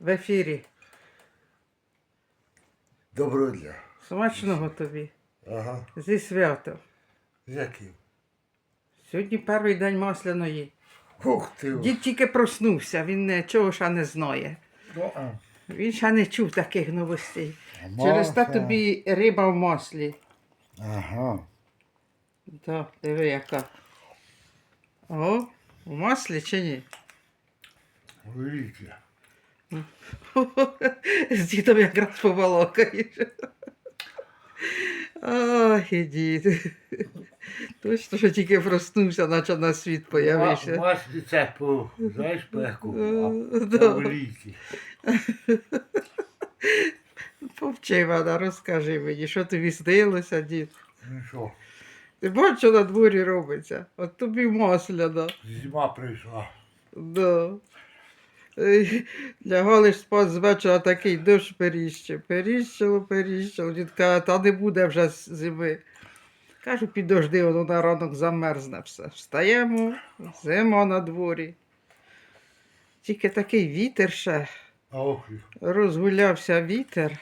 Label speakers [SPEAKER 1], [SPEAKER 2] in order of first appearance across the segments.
[SPEAKER 1] в ефірі.
[SPEAKER 2] Доброго дня.
[SPEAKER 1] Смачного тобі.
[SPEAKER 2] Ага.
[SPEAKER 1] Зі святом.
[SPEAKER 2] З яким?
[SPEAKER 1] Сьогодні перший день масляної.
[SPEAKER 2] Ух ти.
[SPEAKER 1] Дід тільки проснувся, він нічого ще не знає.
[SPEAKER 2] Ну, а.
[SPEAKER 1] Він ще не чув таких новостей.
[SPEAKER 2] А
[SPEAKER 1] Через те тобі риба в маслі.
[SPEAKER 2] Ага.
[SPEAKER 1] Так, диви яка. О, в маслі чи ні?
[SPEAKER 2] Велике.
[SPEAKER 1] З дідом якраз побалакаєш. Ай, дід. Точно, що тільки проснувся, наче на світ появився.
[SPEAKER 2] Маслі це по, знаєш, по якому? А
[SPEAKER 1] да.
[SPEAKER 2] по велике.
[SPEAKER 1] Повчи мене, розкажи мені, що тобі снилося, дід.
[SPEAKER 2] Ну що,
[SPEAKER 1] Ти бачиш, що на дворі робиться? От тобі масляна.
[SPEAKER 2] зима прийшла.
[SPEAKER 1] Да. Лягали ж спать з вечора такий дощ періщив. Періщило, періщило. Дід каже, та не буде вже зими. Кажу, підожди, воно на ранок замерзне все. Встаємо, зима на дворі. Тільки такий вітер ще.
[SPEAKER 2] А
[SPEAKER 1] Розгулявся вітер.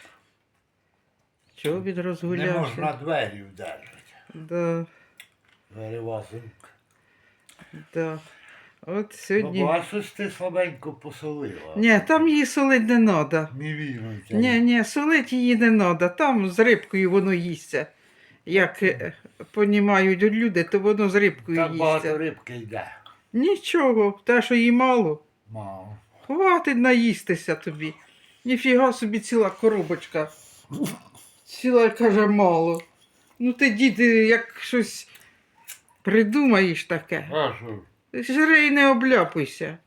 [SPEAKER 1] Чого він
[SPEAKER 2] не
[SPEAKER 1] розгулявся?
[SPEAKER 2] можна двері вдержати.
[SPEAKER 1] Да,
[SPEAKER 2] Двері вазинка.
[SPEAKER 1] да. От
[SPEAKER 2] Ну,
[SPEAKER 1] сьогодні.
[SPEAKER 2] бо, а щось ти слабенько посолила.
[SPEAKER 1] Ні, там її солить не треба.
[SPEAKER 2] Не віруйте.
[SPEAKER 1] Ні, ні, солить її не треба. Там з рибкою воно їсться. Як е, понімають люди, то воно з рибкою
[SPEAKER 2] Так багато рибки йде.
[SPEAKER 1] Нічого, те, що їй мало,
[SPEAKER 2] Мало.
[SPEAKER 1] хватить наїстися тобі. Ніфіга собі ціла коробочка. Ціла каже мало. Ну ти, діти, як щось придумаєш таке.
[SPEAKER 2] А що?
[SPEAKER 1] Жри і не обляпуйся.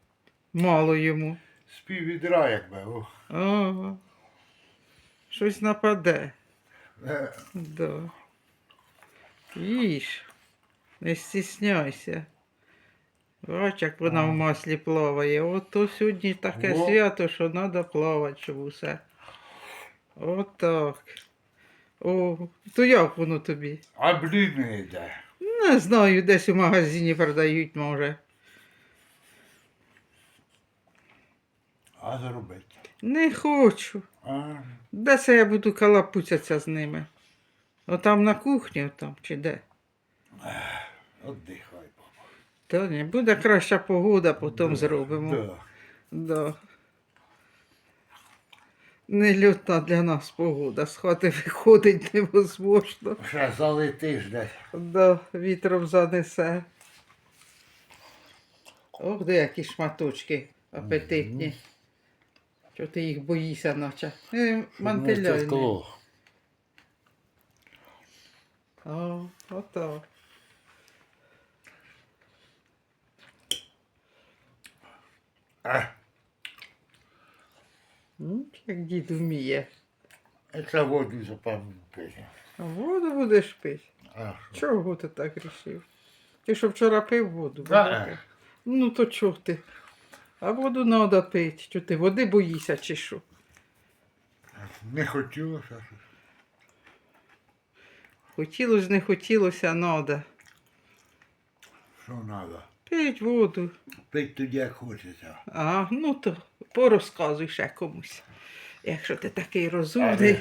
[SPEAKER 1] Мало йому.
[SPEAKER 2] З пів відра якби. о.
[SPEAKER 1] Ага. Щось нападе.
[SPEAKER 2] Е,
[SPEAKER 1] Да. Їж, не стісняйся. Бач, як вона в маслі плаває. Ото сьогодні таке
[SPEAKER 2] Во.
[SPEAKER 1] свято, що треба плавати, щоб усе. Отак. О, то як воно тобі?
[SPEAKER 2] А блін не йде.
[SPEAKER 1] Не знаю, десь у магазині продають, може.
[SPEAKER 2] А зробити.
[SPEAKER 1] Не хочу.
[SPEAKER 2] А,
[SPEAKER 1] Де це я буду калапуцятися з ними? Отам на кухні, отам, чи де?
[SPEAKER 2] отдихай, баба.
[SPEAKER 1] Та не буде краща погода, потім зробимо.
[SPEAKER 2] Да.
[SPEAKER 1] Да. Нелютна для нас погода. З хати виходить невозможно.
[SPEAKER 2] Ще залетиш десь.
[SPEAKER 1] Да, вітром занесе. Ох, де які шматочки апетитні. Що ти їх боїшся, наче. Е, Мантиляй. О, ото.
[SPEAKER 2] А,
[SPEAKER 1] М, Як дід вміє.
[SPEAKER 2] це воду запам'ятати.
[SPEAKER 1] А воду будеш пити?
[SPEAKER 2] А, що?
[SPEAKER 1] Чого ти так рішив? Ти що вчора пив воду?
[SPEAKER 2] Да.
[SPEAKER 1] Ну то чого ти? А воду треба пити. Що ти води боїшся чи що?
[SPEAKER 2] Не хотілося.
[SPEAKER 1] Хотілося, не хотілося, треба.
[SPEAKER 2] Що треба?
[SPEAKER 1] Пить воду.
[SPEAKER 2] Пить тоді, як хочеться.
[SPEAKER 1] А, ну то порозказуй ще комусь. Якщо ти такий розумний,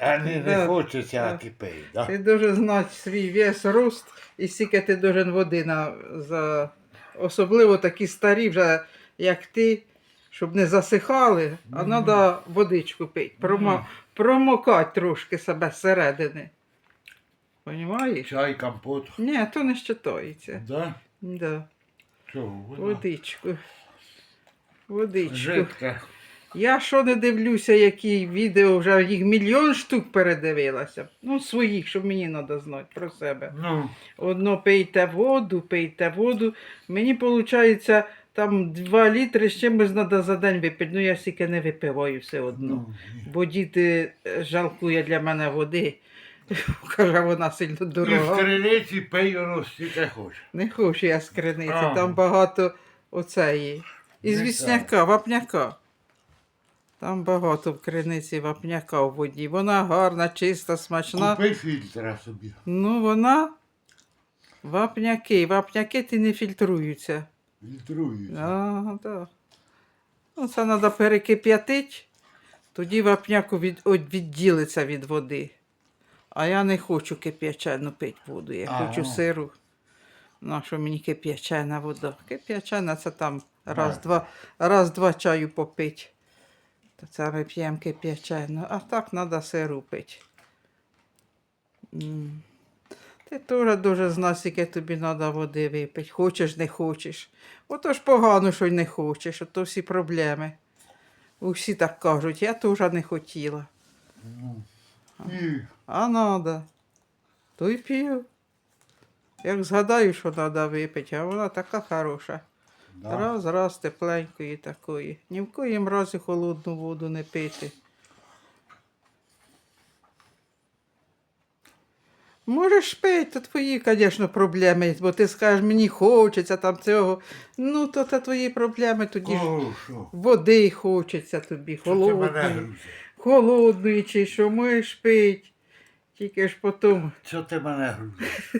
[SPEAKER 2] а не, не
[SPEAKER 1] Да.
[SPEAKER 2] хочеться,
[SPEAKER 1] Да.
[SPEAKER 2] ти пий. Да?
[SPEAKER 1] ти должен знати свій вес, рост і скільки ти должен води на, за... Особливо такі старі вже, як ти, щоб не засихали, а треба водичку пити. Промо...
[SPEAKER 2] Мгм.
[SPEAKER 1] Промокати трошки себе зсередини. Понімаєш?
[SPEAKER 2] Чай, компот.
[SPEAKER 1] Ні, то не щитається.
[SPEAKER 2] Да?
[SPEAKER 1] Да.
[SPEAKER 2] Чого?
[SPEAKER 1] Водичку. Водичку.
[SPEAKER 2] Жидка.
[SPEAKER 1] Я що не дивлюся, які відео вже їх мільйон штук передивилася. Ну, своїх, що мені треба знати про себе.
[SPEAKER 2] Ну,
[SPEAKER 1] Одно пийте воду, пийте воду. Мені виходить, там 2 літри з чимось треба за день випити. Ну я стільки не випиваю все одно.
[SPEAKER 2] ну,
[SPEAKER 1] Бо діти е, жалкує для мене води. Каже, вона сильно
[SPEAKER 2] ти в
[SPEAKER 1] дорога.
[SPEAKER 2] криниці пий воно стільки хочеш.
[SPEAKER 1] Не хочу я з криниці, там багато оцеї. Із вісняка, вапняка. Там багато в криниці вапняка у воді. Вона гарна, чиста, смачна.
[SPEAKER 2] Купи фільтра собі.
[SPEAKER 1] Ну, вона вапняки. Вапняки ти не фільтруються.
[SPEAKER 2] Фільтрують.
[SPEAKER 1] А, так. Ну, це треба перекип'ятити, тоді вапняку від, от, відділиться від води. А я не хочу кип'ячену пити воду, я
[SPEAKER 2] Ага.
[SPEAKER 1] хочу сиру. Ну, що мені кип'ячена вода. Кип'ячена це там раз-два раз, два чаю попить. То це ми п'ємо кип'ячену. А так треба сиру пити. Ти теж дуже знаєш, скільки тобі треба води випити. Хочеш, не хочеш. Ото ж погано, що й не хочеш, ото всі проблеми. Усі так кажуть, я теж не хотіла. А надо. То й п'ю. Як згадаю, що треба випити, а вона така хороша.
[SPEAKER 2] да.
[SPEAKER 1] Раз, раз, тепленької такої. Ні в коїм разі холодну воду не пити. Можеш пити, то твої, звісно, проблеми, бо ти скажеш, мені хочеться там цього. Ну, то це твої проблеми, тоді ж
[SPEAKER 2] О, що?
[SPEAKER 1] води хочеться тобі,
[SPEAKER 2] Що ти мене
[SPEAKER 1] холодної.
[SPEAKER 2] грузиш?
[SPEAKER 1] Холодної чи що можеш пить. Тільки ж потім.
[SPEAKER 2] Що ти мене грузиш?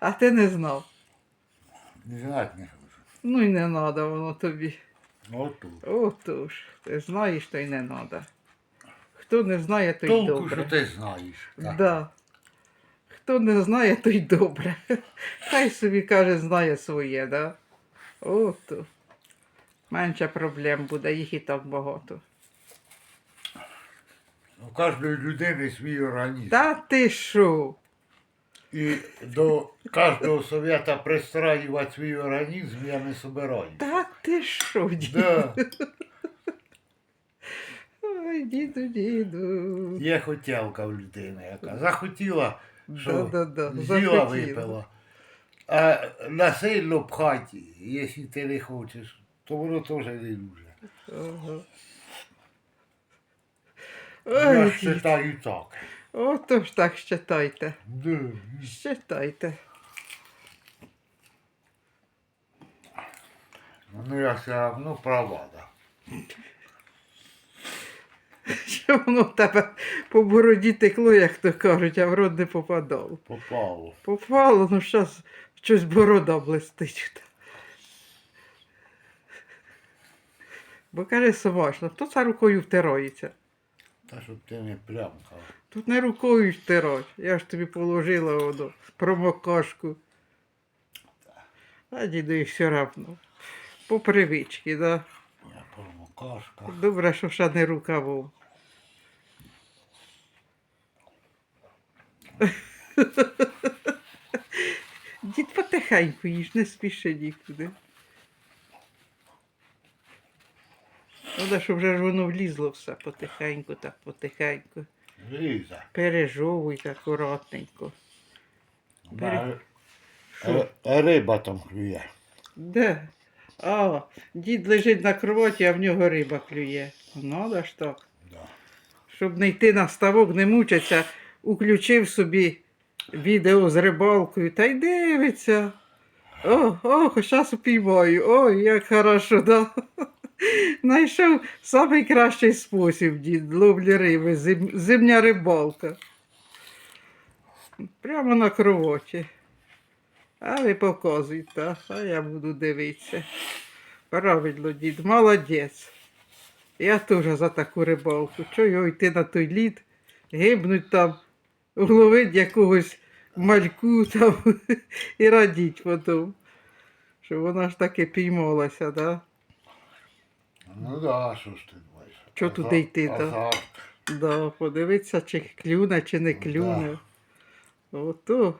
[SPEAKER 1] А ти не знав.
[SPEAKER 2] Не знати не хочу.
[SPEAKER 1] Ну і не треба воно тобі.
[SPEAKER 2] Отут.
[SPEAKER 1] Отож, ти знаєш, то й не треба. Хто не знає, то й
[SPEAKER 2] Толку,
[SPEAKER 1] добре.
[SPEAKER 2] що ти знаєш. Так.
[SPEAKER 1] Да. Хто не знає, то й добре. Хай собі каже, знає своє, да? Ото. Менше проблем буде, їх і так багато.
[SPEAKER 2] У кожної людини свій організм.
[SPEAKER 1] Та ти що?
[SPEAKER 2] І до кожного совєта пристраювати свій організм я не собираю.
[SPEAKER 1] Та ти що, діду?
[SPEAKER 2] Да.
[SPEAKER 1] Ой, діду, діду.
[SPEAKER 2] Є хотілка в людини, яка захотіла, що
[SPEAKER 1] Да-да-да,
[SPEAKER 2] з'їла,
[SPEAKER 1] захотіла.
[SPEAKER 2] випила. А насильно пхати, якщо ти не хочеш, то воно теж не дуже.
[SPEAKER 1] Ага.
[SPEAKER 2] Я
[SPEAKER 1] Ой,
[SPEAKER 2] ж
[SPEAKER 1] дід.
[SPEAKER 2] читаю так.
[SPEAKER 1] Ото ж так щитайте. Щитайте.
[SPEAKER 2] Ну я все одно права, да.
[SPEAKER 1] Що воно в тебе по бороді текло, як то кажуть, а в рот не попадало.
[SPEAKER 2] Попало.
[SPEAKER 1] Попало, ну щас щось борода блистить. Бо каже смачно, то це рукою втирається.
[SPEAKER 2] Та щоб ти не плямкав.
[SPEAKER 1] Тут не рукою втирать. Я ж тобі положила воно, промокашку. А діду і все равно. По привичці, да.
[SPEAKER 2] Я промокашка.
[SPEAKER 1] Добре, що ще не рукавом. Дід потихеньку їж, не спіши нікуди. Треба, щоб вже ж воно влізло все потихеньку, так потихеньку.
[SPEAKER 2] Ліза.
[SPEAKER 1] Пережовуй акуратненько. Бери.
[SPEAKER 2] Е, е, Риба там клює.
[SPEAKER 1] Де? А, дід лежить на кроваті, а в нього риба клює. Надо ж так.
[SPEAKER 2] Да.
[SPEAKER 1] Щоб не йти на ставок, не мучаться, уключив собі відео з рибалкою та й дивиться. О, о, зараз упіймаю. Ой, як хорошо, да? Знайшов найкращий спосіб дід ловлі риби, зим, зимня рибалка. Прямо на кровоті. А ви показуйте, а я буду дивитися. Правильно, дід, молодець. Я теж за таку рибалку. Чого його йти на той лід, гибнуть там, вловить якогось мальку там і радіть потім. Що вона ж таки піймалася, да?
[SPEAKER 2] Ну да, що ж ти думаєш? Азарт-
[SPEAKER 1] туди йти, да?
[SPEAKER 2] азарт.
[SPEAKER 1] Да, подивитися, чи клюне, чи не клюне. Ото.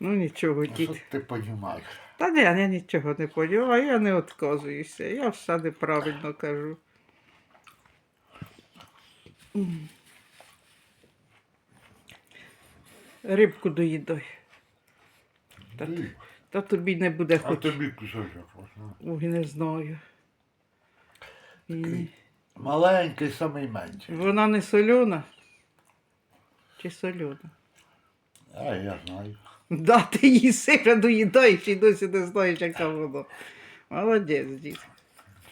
[SPEAKER 1] Ну нічого,
[SPEAKER 2] Ну,
[SPEAKER 1] дід.
[SPEAKER 2] Що ти розумієш?
[SPEAKER 1] Та ні, я нічого не поняла, я не відказуюся. Я все неправильно кажу. Рибку доїдай. Та, та тобі не буде
[SPEAKER 2] А
[SPEAKER 1] хоч.
[SPEAKER 2] тобі кусочок. можна?
[SPEAKER 1] Ой, не знаю. І...
[SPEAKER 2] Маленький, самий менший.
[SPEAKER 1] Вона не сольона? Чи сольона?
[SPEAKER 2] А я знаю.
[SPEAKER 1] Да, ти її сира доїдаєш і досі не знаєш, яка вона. Молодець, дід.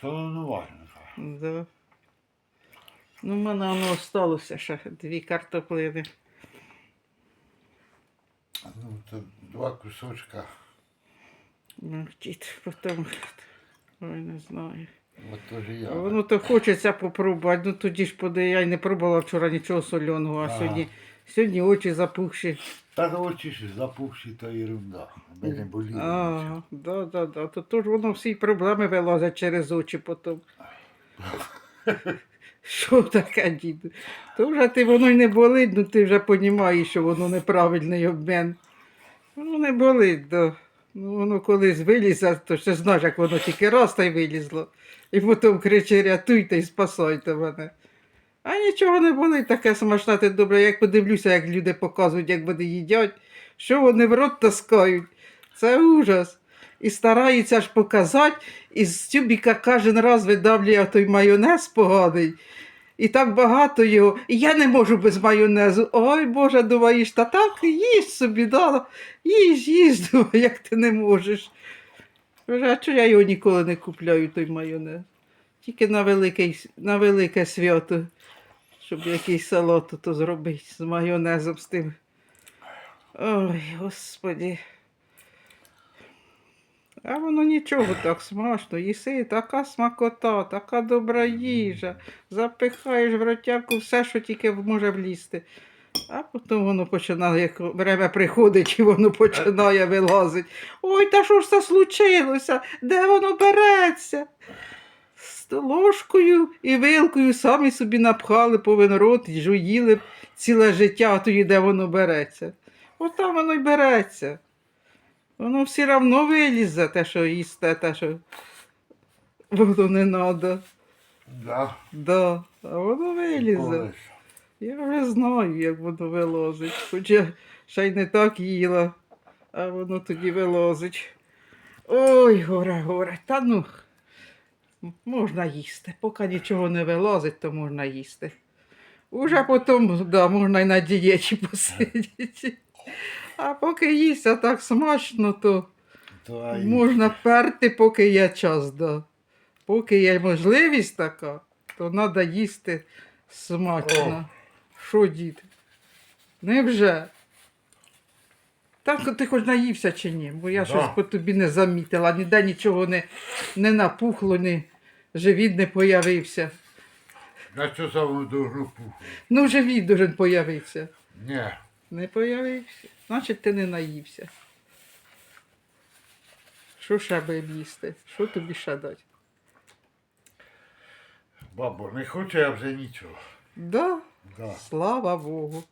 [SPEAKER 2] Це не важно.
[SPEAKER 1] Да. Ну, в мене воно осталося ще дві картоплини.
[SPEAKER 2] Ну, це два кусочка.
[SPEAKER 1] Ну, дід, потім Ой, не знаю.
[SPEAKER 2] От я.
[SPEAKER 1] А Воно то хочеться попробувати. Ну тоді ж поди, я й не пробувала вчора нічого соляного, а
[SPEAKER 2] Ага.
[SPEAKER 1] сьогодні, сьогодні очі запухші.
[SPEAKER 2] Та ну очі ж запухші, то ерунда. Мене боліло.
[SPEAKER 1] А, да, да, да. То, то ж воно всі проблеми вилазять через очі потім. Що таке, діду? То вже ти воно й не болить, ну ти вже розумієш, що воно неправильний обмін. Воно не болить, да. Ну, воно колись вилізе, то ще знаєш, як воно тільки раз та й вилізло. І потім кричить, рятуйте і спасайте мене. А нічого не болить, таке смачне, добре. Як подивлюся, як люди показують, як вони їдять, що вони в рот таскають. Це ужас. І стараються ж показати, і з тюбіка кожен раз видавлює той майонез поганий. І так багато його. І я не можу без майонезу. Ой Боже, думаєш, та так їж собі, да, їж, їж, думаю, як ти не можеш. А чого я його ніколи не купляю, той майонез? Тільки на, великий, с- на велике свято, щоб якийсь салат то зробити з майонезом з тим. Ой, господі. А воно нічого так смачно, їси, така смакота, така добра їжа. Запихаєш в ротяку все, що тільки може влізти. А потім воно починає, як время приходить, і воно починає вилазити. Ой, та що ж це случилося? Де воно береться? З ложкою і вилкою самі собі напхали повен рот жуїли ціле життя, тоді де воно береться. От там воно й береться. Воно все одно вилізе, те, що їсте, те, що воно не треба.
[SPEAKER 2] Да.
[SPEAKER 1] Да. А воно вилізе. Я вже знаю, як воно вилазить. Хоча ще й не так їла, а воно тоді вилазить. Ой, горе, горе. Та ну, можна їсти. Поки нічого не вилазить, то можна їсти. Уже потім, да, можна й на дієті посидіти. А поки їсться так смачно, то
[SPEAKER 2] й-
[SPEAKER 1] можна перти, поки є час. Да. Поки є можливість така, то треба їсти смачно. Що, дід? Невже? Так ти хоч наївся чи ні? Бо я
[SPEAKER 2] Да.
[SPEAKER 1] щось по тобі не замітила, ніде нічого не, не напухло, ні живіт не появився.
[SPEAKER 2] На що саме должно пухнути?
[SPEAKER 1] Ну, живіт дуже появився.
[SPEAKER 2] Ні.
[SPEAKER 1] Не появився. Значить, ти не наївся. Що ще би їсти? Що тобі ще дати?
[SPEAKER 2] Бабо, не хочу я вже нічого.
[SPEAKER 1] Да,
[SPEAKER 2] Да.
[SPEAKER 1] слава Богу.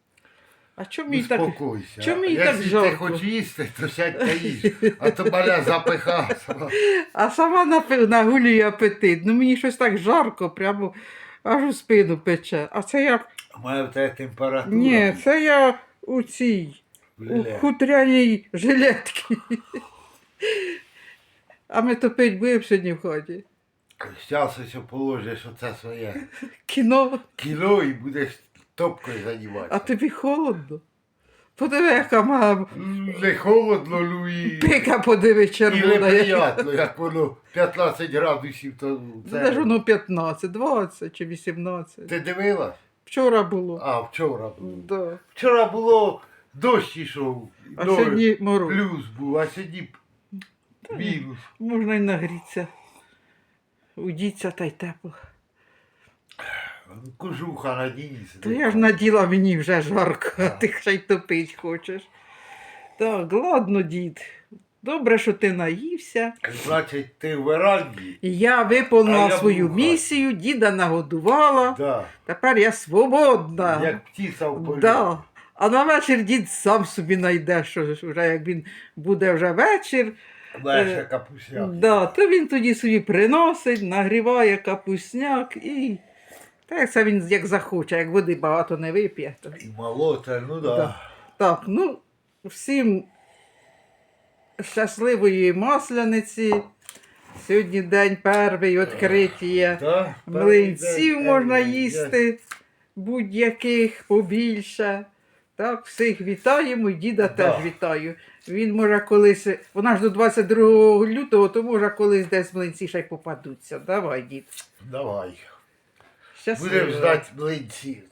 [SPEAKER 1] А чому мені так?
[SPEAKER 2] Успокойся.
[SPEAKER 1] чому мені
[SPEAKER 2] Якщо ти
[SPEAKER 1] жарко?
[SPEAKER 2] хочеш їсти, то сядь та їж. А то мене запихався.
[SPEAKER 1] А сама напи- нагулює апетит. Ну мені щось так жарко, прямо аж у спину пече. А це я.
[SPEAKER 2] Має в тебе температура.
[SPEAKER 1] Ні, це я у цій, у хутряній жилетці. А ми топить будемо сьогодні в хаті.
[SPEAKER 2] Зараз ось положиш оце своє
[SPEAKER 1] Кіно,
[SPEAKER 2] кіло і будеш топкою займатися.
[SPEAKER 1] а тобі холодно. Подиви, яка мама
[SPEAKER 2] Не холодно, ну і,
[SPEAKER 1] пика подиви
[SPEAKER 2] і
[SPEAKER 1] червона. яка.
[SPEAKER 2] неприятно, як воно 15 градусів, то
[SPEAKER 1] Це ж воно 15, 20 чи 18.
[SPEAKER 2] Ти дивилась?
[SPEAKER 1] Вчора було.
[SPEAKER 2] А, вчора було.
[SPEAKER 1] Да.
[SPEAKER 2] Вчора було дощ ішов.
[SPEAKER 1] А
[SPEAKER 2] ну,
[SPEAKER 1] сьогодні мороз.
[SPEAKER 2] плюс був, а сьогодні мінус.
[SPEAKER 1] Можна й нагрітися. Удіться та й тепло.
[SPEAKER 2] Кожуха надій.
[SPEAKER 1] То я ж наділа мені вже жарко, а ти ще й топить хочеш. Так, ладно, дід. Добре, що ти наївся.
[SPEAKER 2] Значить, ти в веранді.
[SPEAKER 1] Я виконала
[SPEAKER 2] А я
[SPEAKER 1] свою
[SPEAKER 2] був в хаті.
[SPEAKER 1] місію, діда нагодувала.
[SPEAKER 2] Да.
[SPEAKER 1] Тепер я свободна.
[SPEAKER 2] Як птиця в полі.
[SPEAKER 1] Да. А на вечір дід сам собі знайде, що ж вже як він буде вже вечір,
[SPEAKER 2] Знаєш,
[SPEAKER 1] Е, да, то він тоді собі приносить, нагріває капусняк і. Як це він як захоче, як води багато не вип'є. То...
[SPEAKER 2] І молоте, ну да.
[SPEAKER 1] Да. Так, ну, всім щасливої масляниці. Сьогодні день перший відкриття. Млинців можна їсти, будь-яких побільше. Так, всіх вітаємо, і діда
[SPEAKER 2] Да.
[SPEAKER 1] теж вітаю. Він може колись, вона ж до 22 лютого, то може колись десь млинці ще й попадуться. Давай, дід.
[SPEAKER 2] Давай.
[SPEAKER 1] Щасливо.
[SPEAKER 2] Будемо ждати млинців.